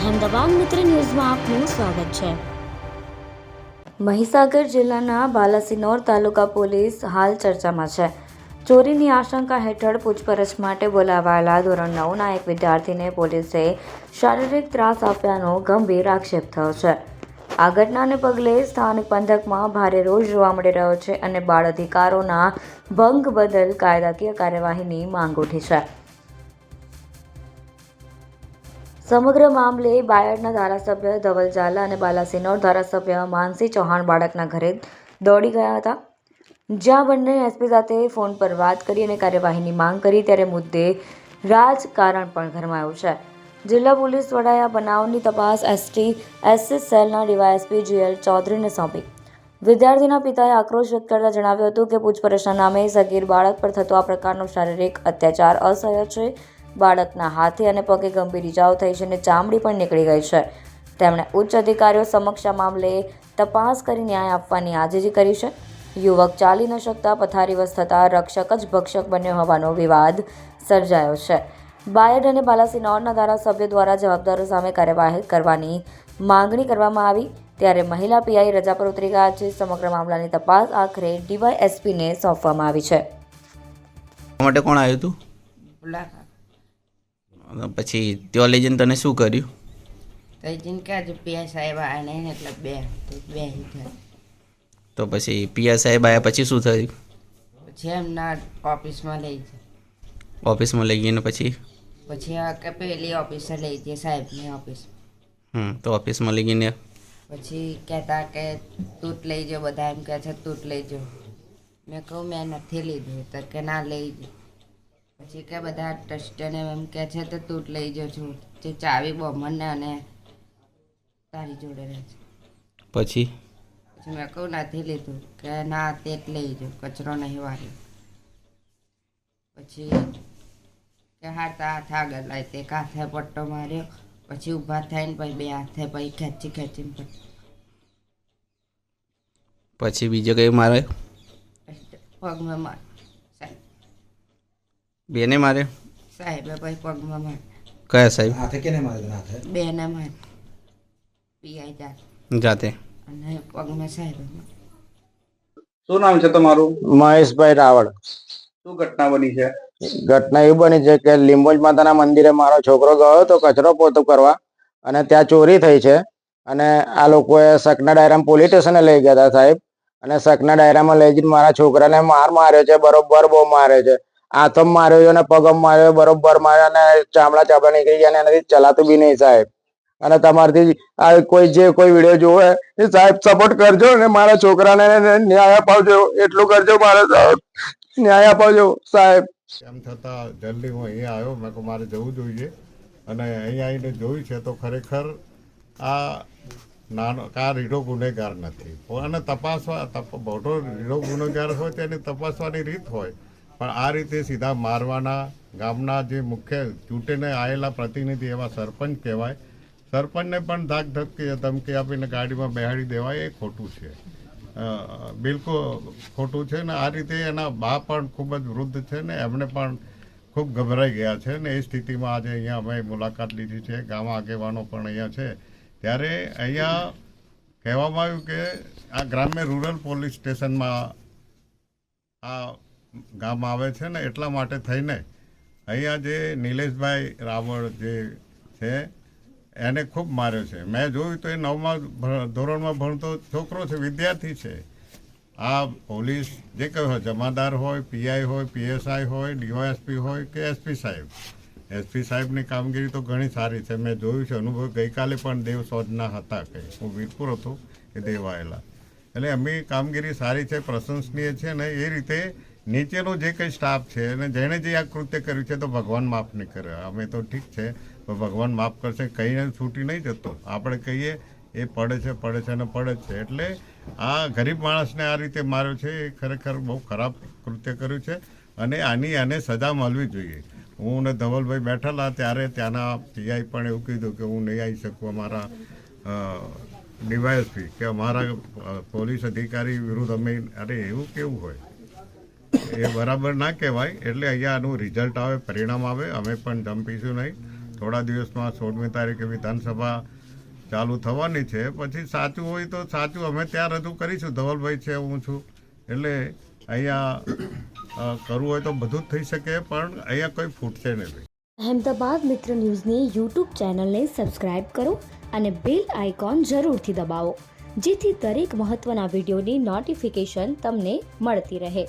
અહેમદાબાદ મિત્ર ન્યૂઝમાં આપનું સ્વાગત છે. મહીસાગર જિલ્લાના બાલાસિનોર તાલુકા પોલીસ હાલ ચર્ચામાં છે. ચોરીની આશંકા હેઠળ પૂછપરછ માટે બોલાવાયેલા ધોરણ નવના એક વિદ્યાર્થીને પોલીસે શારીરિક ત્રાસ આપ્યાનો ગંભીર આક્ષેપ થયો છે. આ ઘટનાને પગલે સ્થાનિક પંથકમાં ભારે રોષ જોવા મળી રહ્યો છે અને બાળ અધિકારોના ભંગ બદલ કાયદાકીય કાર્યવાહીની માંગ ઉઠી છે. સમગ્ર મામલે બાયડના ધારાસભ્ય ધવલ ઝાલા અને બાલાસિનોર ધારાસભ્ય માનસી ચૌહાણ બાળકના ઘરે દોડી ગયા હતા. જ્યાં બંને એસપી સાથે ફોન પર વાત કરી અને કાર્યવાહીની માંગ કરી ત્યારે મુદ્દે રાજકારણ પણ ગરમાયું છે. જિલ્લા પોલીસ વડાએ આ બનાવની તપાસ એસટી એસએસ સેલના D Y S P G L ચૌધરીને સોંપી. વિદ્યાર્થીના પિતાએ આક્રોશ વ્યક્ત કરતા જણાવ્યું હતું કે પૂછપરછના નામે સગીર બાળક પર થતો આ પ્રકારનો શારીરિક અત્યાચાર અસહ્ય છે. બાળકના હાથે અને પગે ગંભીર ઇજાઓ થઈ છે અને ચામડી પણ નીકળી ગઈ છે. તેમણે ઉચ્ચ અધિકારીઓ સમક્ષ આ મામલે તપાસ કરી ન્યાય આપવાની આજીજી કરી છે. યુવક ચાલી ન શકતા પથારીવશ થતાં રક્ષક જ ભક્ષક બન્યો હોવાનો વિવાદ સર્જાયો છે. બાયડ અને બાલાસિનોરના ધારાસભ્ય દ્વારા જવાબદારો સામે કાર્યવાહી કરવાની માંગણી કરવામાં આવી. ત્યારે મહિલા પીઆઈ રજા પર ઉતરી ગયા છે. સમગ્ર મામલાની તપાસ આખરે ડીવાયએસપીને સોંપવામાં આવી છે. માટે કોણ આવ્યું હતું? પછી ત્યાં લઈ જઈને તને શું કર્યું? તો જઈને કે આજે સાહેબ આવ્યા ને એટલે બે તો બે થયા. તો પછી પિયા સાહેબ આવ્યા પછી શું થયું? પછી એમના ઓફિસમાં લઈ જાય ઓફિસમાં લઈ ગઈને પછી? પછી કે પેલી ઓફિસે લઈ જઈએ સાહેબની ઓફિસ. હમ તો ઓફિસમાં લઈ ગઈને? પછી કહેતા કે તૂટ લઈ જાઓ બધા એમ કહે છે તૂટ લઈ જાઓ. મેં કહું મેં નથી લીધું તો કે ના લઈ જાઓ. પછી કે બધા ટ્રસ્ટને એમ કહે છે તો તું જ લઈ જજો છું. જે ચાવી બમણને અને તારી જોડે રહે છે. પછી? પછી મેં કહું નથી લીધું. કે ના તે જ લઈ જો કચરો નહીં વાળ્યો. પછી કે હાથ હાથ આગળ લાવી તે એક હાથે પટ્ટો માર્યો પછી ઊભા થઈને પછી બે હાથે પછી ખેંચી ખેંચીને પછી બીજો કઈ મારે પગમાં માર સાહેબ બેને મારે સાહેબે ભાઈ પગમાં માર કયા સાહેબ? હાથે કેને મારે હાથે? બેને માર પીઆઈ જાત. જાતે. અને પગમાં સાહેબ શું નામ છે તમારું? મહેશભાઈ રાવળ. શું ઘટના બની છે? ઘટના એ બની છે કે લીંબોજ માતાના મંદિરે મારો છોકરો ગયો હતો કચરો પોતો કરવા અને ત્યાં ચોરી થઈ છે. અને આ લોકોએ સકના ડાયરામાં પોલીસ સ્ટેશને લઈ ગયા હતા સાહેબ. અને સકના ડાયરામાં લઈ જઈને મારા છોકરાને માર માર્યો છે બરોબર બહુ મારે છે. હાથમ માર્યો અને પગમ માર્યો બરોબર માર્યો અને ચામડા ચામડા નીકળી ગયા અને એનાથી ચલાતું બી નહીં સાહેબ. અને તમારથી આ કોઈ જે કોઈ વીડિયો જોવે, એ સાહેબ સપોર્ટ કરજો અને મારા છોકરાને ન્યાય અપાવજો, એટલું કરજો મારે ન્યાય અપાવજો સાહેબ. એમ છતાં જલ્દી હું અહીંયા આવ્યો, મેં કહું મારે જવું જોઈએ. અને અહીંયા આવીને જોયું છે તો ખરેખર આ નાનો આ રીઢો ગુનેગાર નથી. અને તપાસવા, તપ, મોટો રીઢો ગુનેગાર હોય તેની તપાસવાની રીત હોય. પણ આ રીતે સીધા મારવાના ગામના જે મુખ્ય ચૂંટીને આવેલા પ્રતિનિધિ એવા સરપંચ કહેવાય. સરપંચને પણ ધાક ધમકી ધમકી આપીને ગાડીમાં બેહાડી દેવાય એ ખોટું છે. બિલકુલ ખોટું છે ને આ રીતે એના બા પણ ખૂબ જ વૃદ્ધ છે ને એમણે પણ ખૂબ ગભરાઈ ગયા છે ને એ સ્થિતિમાં આજે અહીંયા અમે મુલાકાત લીધી છે. ગામ આગેવાનો પણ અહીંયા છે. ત્યારે અહીંયા કહેવામાં આવ્યું કે આ ગ્રામ્ય રૂરલ પોલીસ સ્ટેશનમાં આ ગામ આવે છે ને એટલા માટે થઈને અહીંયા જે નિલેશભાઈ રાવળ જે છે, એને ખૂબ માર્યો છે. મેં જોયું તો એ નવમા ધોરણમાં ભણતો છોકરો છે, વિદ્યાર્થી છે. આ પોલીસ જે કહ્યું હોય, જમાદાર હોય પીઆઈ હોય પીએસઆઈ હોય ડીવાયએસપી હોય કે એસપી સાહેબ. એસપી સાહેબની કામગીરી તો ઘણી સારી છે. મેં જોયું છે, અનુભવ ગઈકાલે પણ દેવ સોજના હતા કંઈ હું વીરપુર હતો, એ દેવ આવેલા એટલે એમની કામગીરી સારી છે, પ્રશંસનીય છે ને એ રીતે નીચેનો જે કંઈ સ્ટાફ છે અને જેણે જે આ કૃત્ય કર્યું છે તો ભગવાન માફ નહીં કરે. અમે તો ઠીક છે, પણ ભગવાન માફ કરશે કહીને છૂટી નહીં જતો. આપણે કહીએ, એ પડે છે પડે છે અને પડે છે. એટલે આ ગરીબ માણસને આ રીતે માર્યો છે, એ ખરેખર બહુ ખરાબ કૃત્ય કર્યું છે અને આની આને સજા મળવી જોઈએ. હું ને ધવલભાઈ બેઠેલા ત્યારે ત્યાંના પીઆઈ પણ એવું કીધું કે હું નહીં આવી શકું અમારા ડીવાયએસપી કે અમારા પોલીસ અધિકારી વિરુદ્ધ અમે, અરે એવું કેવું હોય? એ બરાબર ના કહેવાય. એટલે અહીંયા આનું રિઝલ્ટ આવે, પરિણામ આવે. અમે પણ જમપીશું નહીં. થોડા દિવસમાં સોળમી તારીખે વિધાનસભા ચાલુ થવાની છે. પછી સાચું હોય તો સાચું. અમે ત્યાં રજૂ કરીશું. ધવલભાઈ છે, હું છું. એટલે અહીંયા કરવું હોય તો બધું જ થઈ શકે, પણ અહીંયા કોઈ ફૂટશે નહીં અહેમદાબાદ મિત્ર ન્યૂઝની યુટ્યુબ ચેનલને સબસ્ક્રાઇબ કરો અને બેલ આઇકોન જરૂરથી દબાવો, જેથી દરેક મહત્ત્વના વિડીયોની નોટિફિકેશન તમને મળતી રહે.